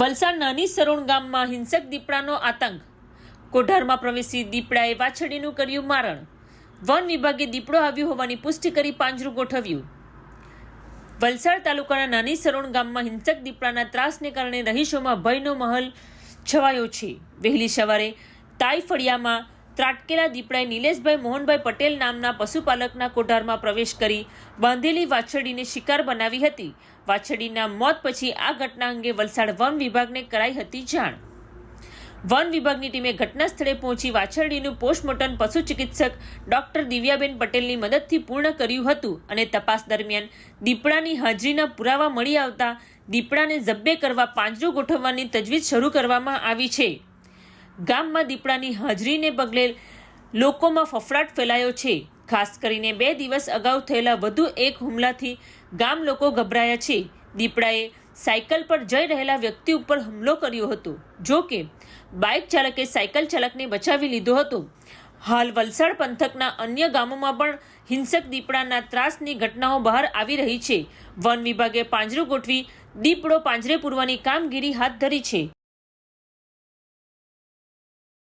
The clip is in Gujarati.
વલસાડ નાની સરોણ ગામમાં હિંસક દીપડાનો આતંક. કોઢારમાં પ્રવેશી દીપડાએ વાછડીનું કર્યું મારણ. વન વિભાગે દીપડો આવ્યો હોવાની પુષ્ટિ કરી પાંજરું ગોઠવ્યું. વલસાડ તાલુકાના નાની સરોણ ગામમાં હિંસક દીપડાના ત્રાસને કારણે રહીશોમાં ભયનો મહલ છવાયો છે. વહેલી સવારે તાઈ ફળિયામાં ત્રાટકેલા દીપડાએ નિલેશભાઈ મોહનભાઈ પટેલ નામના પશુપાલકના કોઠારમાં પ્રવેશ કરી બાંધેલી વાછરડીને શિકાર બનાવી હતી. વાછરડીના મોત પછી આ ઘટના અંગે વલસાડ વન વિભાગને કરાઈ હતી જાણ. વન વિભાગની ટીમે ઘટના સ્થળે પહોંચી વાછરડીનું પોસ્ટમોર્ટમ પશુ ચિકિત્સક ડોક્ટર દિવ્યાબેન પટેલની મદદથી પૂર્ણ કર્યું હતું અને તપાસ દરમિયાન દીપડાની હાજરીના પુરાવા મળી આવતા દીપડાને જબ્બે કરવા પાંજરું ગોઠવવાની તજવીજ શરૂ કરવામાં આવી છે. ગામમાં દીપડાની હાજરીને પગલે લોકોમાં ફફડાટ ફેલાયો છે. ખાસ કરીને બે દિવસ અગાઉ થયેલા વધુ એક હુમલાથી ગામ લોકો ગભરાયા છે. દીપડાએ સાયકલ પર જઈ રહેલા વ્યક્તિ ઉપર હુમલો કર્યો હતો, જો કે બાઇક ચાલકે સાયકલ ચાલકને બચાવી લીધો હતો. હાલ વલસાડ પંથકના અન્ય ગામોમાં પણ હિંસક દીપડાના ત્રાસની ઘટનાઓ બહાર આવી રહી છે. વન વિભાગે પાંજરું ગોઠવી દીપડો પાંજરે પૂરવાની કામગીરી હાથ ધરી છે.